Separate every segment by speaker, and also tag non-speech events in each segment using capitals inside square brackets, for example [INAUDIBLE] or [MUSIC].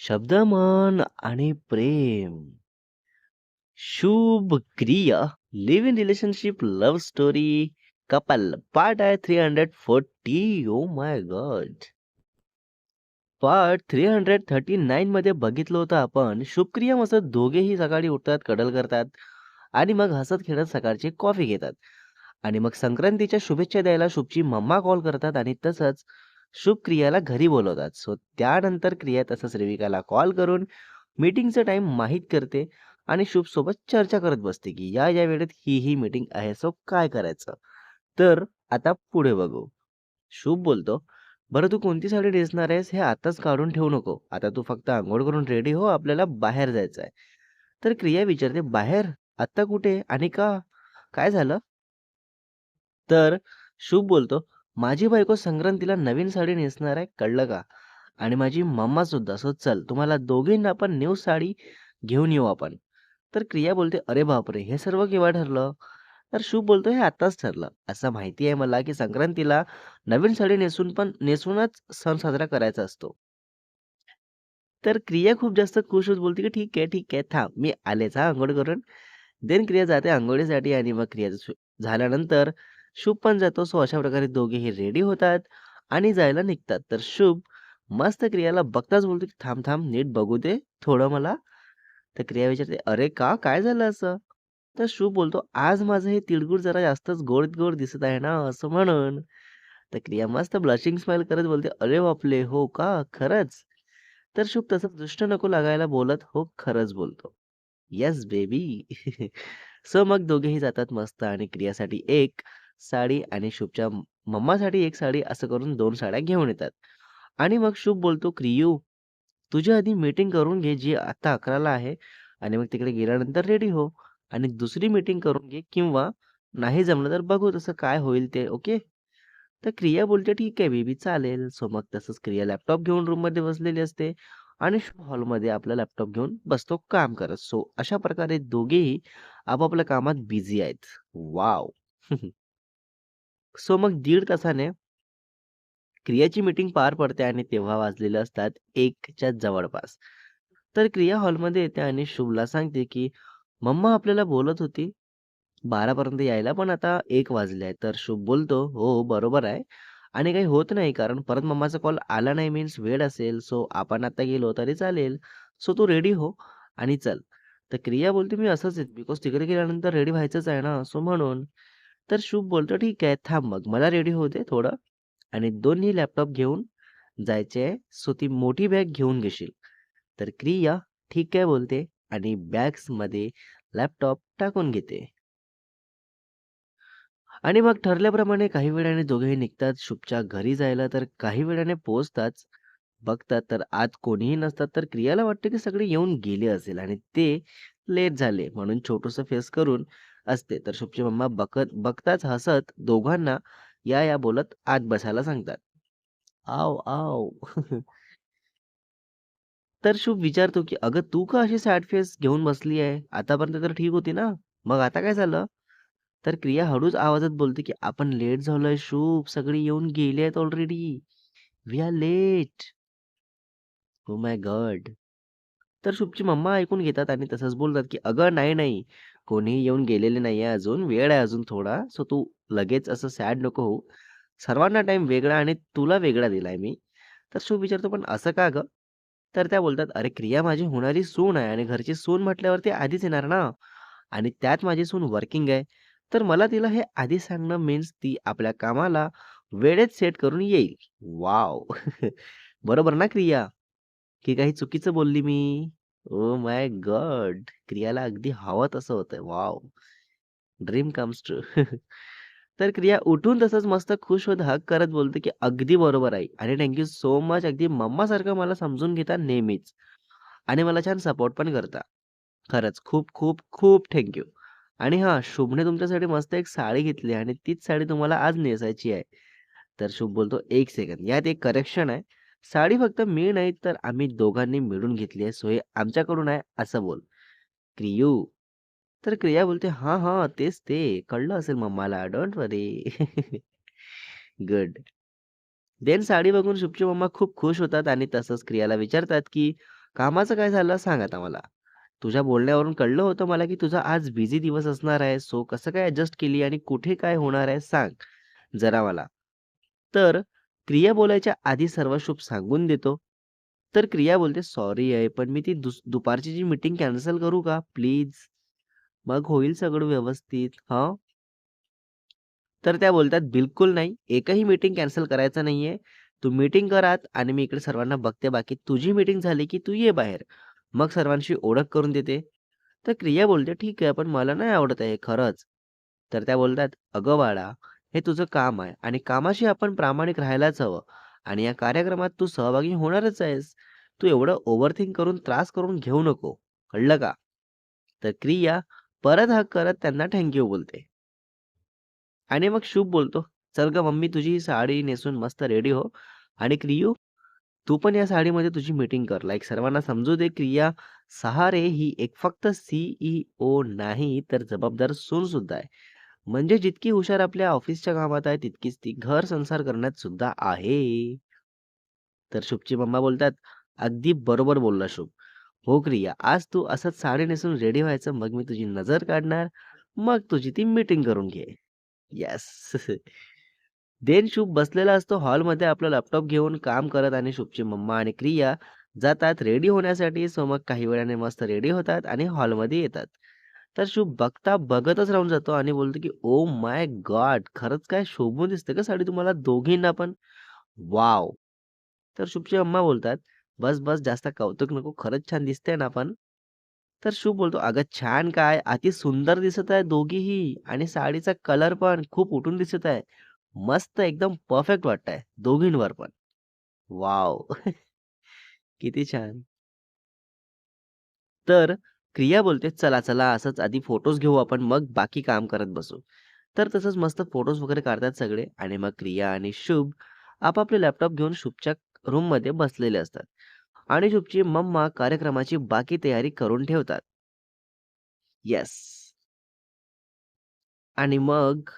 Speaker 1: शब्द मन आणि प्रेम. Shubh Kriya live in relationship love story couple part आहे 340 ओ माय गॉड. पार्ट 339 मध्ये बघितलं होतं आपण शुभक्रिया मस्त दोघेही सकाळी उठतात, कडल करतात आणि मग हसत-खेळत सकाळची कॉफी घेतात. आणि मग संक्रांतीच्या शुभेच्छा द्यायला शुभची मम्मा कॉल करतात आणि तसंच शुभ क्रियाला घरी बोलवतात. सो त्यानंतर क्रिया तसंच रेविकाला कॉल करून मीटिंगचं टाईम माहीत करते आणि शुभसोबत चर्चा करत बसते, की या, या वेळेत ही, ही मीटिंग आहे. सो काय करायचं? तर आता पुढे बघू. शुभ बोलतो, "बरं तू कोणती साडी नेसणार आहेस हे आताच काढून ठेवू नको. आता तू फक्त आंघोळ करून रेडी हो, आपल्याला बाहेर जायचं आहे." तर क्रिया विचारते, "बाहेर? आत्ता कुठे आणि का? काय झालं?" तर शुभ बोलतो, "माझी बायको संक्रांतीला नवीन साडी नेसणार आहे, कळलं का? आणि माझी मम्मा सुद्धा. सो चल तुम्हाला दोघींना पण न्यू साडी घेऊन येऊ आपण." तर क्रिया बोलते, "अरे बापरे! हे सर्व केव्हा ठरलं?" तर शुभ बोलतो, "हे आताच ठरलं. असं माहिती आहे मला, की संक्रांतीला नवीन साडी नेसून पण नेसूनच सण साजरा करायचा असतो." तर क्रिया खूप जास्त खुश होत बोलते, की "ठीक आहे, ठीक आहे. थांब मी आलेच हा अंघोळ करून." देन क्रिया जाते अंघोळीसाठी आणि मग क्रिया सु झाल्यानंतर शुभ पण जातो. सो अशा प्रकारे दोघेही रेडी होतात आणि जायला निघतात. तर शुभ मस्त क्रियाला बघताच बोलतो, की "थांब, थांब नीट बघू दे थोडं मला." तर क्रिया विचारते, "अरे का? काय झालं असं?" तर शुभ बोलतो, "आज माझं हे तिळगुळ जरा जास्तच गोड-गोड दिसत आहे ना, असं म्हणून." तर क्रिया मस्त ब्लशिंग स्माईल करत बोलते, "अरे बापले! हो का? खरंच?" तर शुभ तसं दुष्ट नको लागायला बोलत, "हो, खरंच बोलतो." "Yes baby." [LAUGHS] सो मग दोघेही जातात मस्त आणि क्रियासाठी एक साडी आणि शुभच्या मम्मासाठी एक साडी असं करून दोन साड्या घेऊन येतात. आणि मग शुभ बोलतो, "क्रियू, तुझी आधी मीटिंग करून घे, जी आता 11ला आहे आणि मग तिकडे गेल्यानंतर रेडी हो आणि दुसरी मीटिंग करून घे किंवा नाही जमलं तर बघू तसं काय होईल ते, ओके?" तर क्रिया बोलते, "ठीक आहे बेबी, चालेल." सो मग तसंच क्रिया लॅपटॉप घेऊन रूममध्ये बसलेली असते आणि शुभ हॉलमध्ये आपला लॅपटॉप घेऊन बसतो काम करत. सो अशा प्रकारे दोघेही आपापल्या कामात बिझी आहेत. वाव [LAUGHS] सो मग दीड तासाने क्रियाची मीटिंग पार पडते आणि तेव्हा वाजलेले असतात एकच्या जवळपास. तर क्रिया हॉलमध्ये येते आणि शुभला सांगते, की "मम्मा आपल्याला बोलत होती 12 पर्यंत यायला, पण आता एक वाजले आहे तर शुभ बोलतो, हो, "हो, बरोबर आहे आणि काही होत नाही कारण परत मम्माचा कॉल आला नाही मीन्स वेळ असेल. सो आपण आता गेलो तरी चालेल. सो तू रेडी हो आणि चल." तर क्रिया बोलते, "मी असंच आहे बिकॉज तिकडे गेल्यानंतर रेडी व्हायचंच आहे ना, सो म्हणून." तर शुभ बोलतो, "ठीक आहे, थांब मग मला रेडी होते थोडं आणि दोन्ही लॅपटॉप घेऊन जायचे आहे. सो ती मोठी बॅग घेऊन घेशील." तर क्रिया ठीक आहे बोलते आणि बॅग्समध्ये लॅपटॉप टाकून घेते. आणि मग ठरल्याप्रमाणे काही वेळाने दोघेही निघतात शुभच्या घरी जायला. तर काही वेळाने पोहोचतात. बघतात तर आत कोणीही नसतात. तर क्रियाला वाटतं, की सगळे येऊन गेले असेल आणि ते लेट झाले म्हणून छोटूसं फेस करून असते. तर शुभची मम्मा बघत बघताच हसत दोघांना या, या बोलत आत बसायला सांगतात. आव, आव. [LAUGHS] तर शुभ विचारतो, की "अगं तू का अशी सॅड फेस घेऊन बसली आहे? आतापर्यंत तर ठीक होती ना? मग आता काय झालं?" तर क्रिया हळूच आवाजात बोलते, की "आपण लेट झालोय शुभ. सगळी येऊन गेले आहेत ऑलरेडी. We R late." हो माय गॉड! तर शुभची मम्मा ऐकून घेतात आणि तसंच बोलतात, की "अगं नाही, नाही. कोणीही येऊन गेलेले नाही आहे अजून. वेळ आहे अजून थोडा. सो तू लगेच असं सॅड नको होऊ. सर्वांना टाईम वेगळा आणि तुला वेगळा दिलाय मी." तर शुभ विचारतो, "पण असं का गं?" तर त्या बोलतात, "अरे क्रिया माझी होणारी सून आहे आणि घरची सून म्हटल्यावरती आधीच येणार ना आणि त्यात माझी सून वर्किंग आहे. तर मला तिला हे आधी सांगणं मीन्स ती आपल्या कामाला वेळेत सेट करून येईल." वाव [LAUGHS] बरोबर ना क्रिया? की काही चुकीचं बोलली मी? ओ माय गॉड! क्रियाला अगदी हवं तसं होतंय. Wow dream comes true. तर क्रिया उठून तसंच मस्त खुश होत हक करत बोलते, की "अगदी बरोबर आहे आणि थँक्यू सो मच. अगदी मम्मासारखं मला समजून घेता नेहमीच आणि मला छान सपोर्ट पण करता. खरंच खूप, खूप, खूप थँक यू. आणि हां, शुभने तुमच्यासाठी मस्त एक साडी घेतली आणि तीच साडी तुम्हाला आज नेसायची आहे." तर शुभ बोलतो, एक सेकंद. यात एक करेक्शन आहे. साडी फक्त मी नाही तर आम्ही दोघांनी मिळून घेतली आहे. सो हे आमच्याकडून आहे असं बोल." क्रियू तर क्रिया बोलते, हा हा तेच ते. कळलं असेल मम्माला. Don't worry." Good. Then sari बघून शुभची मम्मा खूप खुश होतात आणि तसंच क्रियाला विचारतात, की कामाचं काय झालं सांग आता मला. तुझ्या बोलण्यावरून कळलं होतं मला की तुझा आज बिझी दिवस असणार आहे. सो कसं काय ॲडजस्ट केली आणि कुठे काय होणार आहे सांग जरा मला. तर क्रिया बोलायच्या आधी सर्व शुभ सांगून देतो. तर क्रिया बोलते, "सॉरी आहे, पण मी ती दुपारची जी मीटिंग कॅन्सल करू का प्लीज? मग होईल सगळं व्यवस्थित." हं. तर त्या बोलतात, "बिलकुल नाही. एकही मीटिंग कॅन्सल करायचं नाहीये. तू मीटिंग करात आणि मी इकडे सर्वांना बघते. बाकी तुझी मीटिंग झाली की तू ये बाहेर. मग सर्वांशी ओळख करून देते." तर क्रिया बोलते, "ठीक आहे, पण मला नाही आवडत आहे हे खरंच." तर त्या बोलतात, "अगं बाळा, हे तुझं काम आहे आणि कामाशी आपण प्रामाणिक राहायलाच हवं आणि या कार्यक्रमात तू सहभागी होणारच आहेस. तू एवढं ओव्हरथिंक करून त्रास करून घेऊ नको. कळलं का?" तर क्रिया परत हा करत त्यांना थँक्यू बोलते. आणि मग शुभ बोलतो, "चल ग मम्मी तुझी ही साडी नेसून मस्त रेडी हो आणि क्रियू तू पण या साडीमध्ये तुझी मीटिंग कर." लाईक सर्वांना समजू दे क्रिया सहारे ही एक फक्त सीईओ नाही तर जबाबदार सून सुद्धा आहे. म्हणजे जितकी हुशार आपल्या ऑफिसच्या कामात आहे तितकीच ती घर संसार करण्यात सुद्धा आहे. तर शुभची मम्मा बोलतात, "अगदी बरोबर बोलला शुभ. हो क्रिया, आज तू असंच साडी नेसून रेडी व्हायचं. मग मी तुझी नजर काढणार. मग तुझी ती मीटिंग करून घे." येस. देन शुभ बसलेला असतो हॉलमध्ये आपला लॅपटॉप घेऊन काम करत आणि शुभची मम्मा आणि क्रिया जातात रेडी होण्यासाठी. सो मग काही वेळाने मस्त रेडी होतात आणि हॉलमध्ये येतात. तर शुभ बघता बघतच राहून जातो आणि बोलतो की ओ माय गॉड! खरंच काय शोभून दिसते का साडी तुम्हाला दोघींना पण? वाव तर शुभची अम्मा बोलतात, "बस, बस जास्त कौतुक नको. खरंच छान दिसते ना पण?" तर शुभ बोलतो, "अगं छान काय, अति सुंदर दिसत आहे दोघीही आणि साडीचा कलर पण खूप उठून दिसत आहे. मस्त एकदम परफेक्ट वाटतंय दोघींवर पण." वाव [LAUGHS] किती छान. तर क्रिया बोलते, "चला, चला असंच आधी फोटोज घेऊ आपण, मग बाकी काम करत बसू." तर तसंच मस्त फोटोज वगैरे काढतात सगळे आणि मग क्रिया आणि शुभ आपापले लॅपटॉप घेऊन शुभच्या रूममध्ये बसलेले असतात आणि शुभची मम्मा कार्यक्रमाची बाकी तयारी करून ठेवतात. येस. आणि मग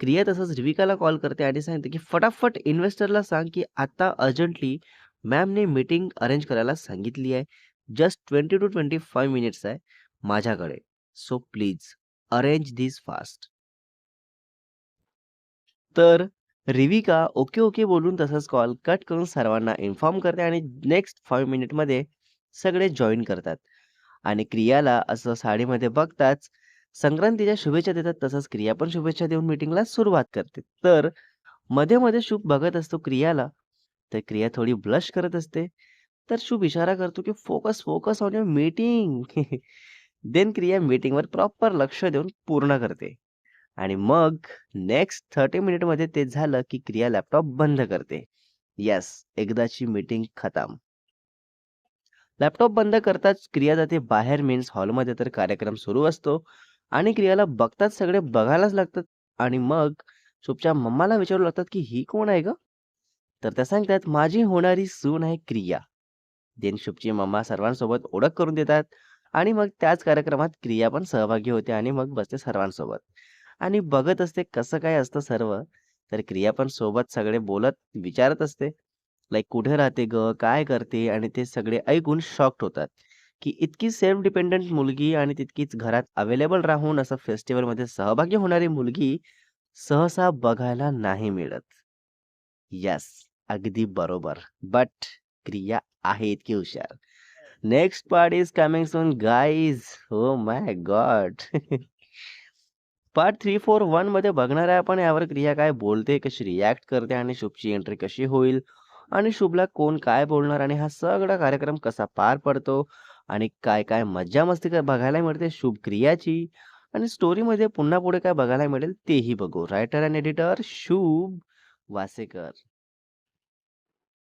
Speaker 1: क्रिया तसंच रिविकाला कॉल करते आणि सांगते, की "फटाफट इन्व्हेस्टरला सांग, की आता अर्जंटली मॅमने मीटिंग अरेंज करायला सांगितली आहे. जस्ट 20 टू 25 मिनिट्स आहे माझ्याकडे. So please arrange this fast." तर रिविका ओके, ओके बोलून तसंच कॉल कट करून सर्वांना इन्फॉर्म करते आणि नेक्स्ट फाईव्ह मिनिटमध्ये सगळे जॉईन करतात आणि क्रियाला असं साडीमध्ये बघताच संक्रांतीच्या शुभेच्छा देतात. तसंच क्रिया पण शुभेच्छा देऊन मिटिंगला सुरुवात करते. तर मध्ये-मध्ये शुभ बघत असतो क्रियाला. तर क्रिया थोडी ब्लश करत असते. तर शुभ इशारा करतो, की "focus, focus on your meeting." Then Kriya मीटिंगवर proper लक्ष देऊन पूर्ण करते आणि मग नेक्स्ट 30 मिनिटमध्ये ते झालं, की क्रिया लॅपटॉप बंद करते. यस एकदाची मीटिंग खतम. लॅपटॉप बंद करताच क्रिया जाते बाहेर मीन्स हॉलमध्ये तर कार्यक्रम सुरू असतो आणि क्रियाला बघताच सगळे बघायलाच लागतात आणि मग शुभच्या मम्माला विचारू लागतात, की "ही कोण आहे ग तर त्या सांगतात, "माझी होणारी सून आहे क्रिया." दिनशुभची मम्मा सर्वांसोबत ओळख करून देतात आणि मग त्याच कार्यक्रमात क्रिया पण सहभागी होते आणि मग बसते सर्वांसोबत आणि बघत असते कसं काय असतं सर्व. तर क्रिया पण सोबत सगळे बोलत विचारत असते, लाइक "कुठे राहते ग काय करते?" आणि ते सगळे ऐकून शॉक्ड होतात, की इतकी सेल्फ डिपेंडंट मुलगी आणि तितकीच घरात अवेलेबल राहून असं फेस्टिवलमध्ये सहभागी होणारी मुलगी सहसा बघायला नाही मिळत. येस, अगदी बरोबर. बट क्रिया आहे इतकी हुशार. Next part is coming soon guys. Oh my God! Part 3, 4, 1 मध्ये बघणार आहे आपण यावर क्रिया काय बोलते, कशी रिॲक्ट करते आणि शुभची एंट्री कशी होईल आणि शुभला कोण काय बोलणार आणि हा सगळा कार्यक्रम कसा पार पडतो आणि काय-काय मज्जा-मस्ती काय बघायला मिळते शुभ क्रियाची आणि स्टोरीमध्ये पुन्हा पुढे काय बघायला मिळेल तेही बघू. रायटर अँड एडिटर शुभ वासेकर.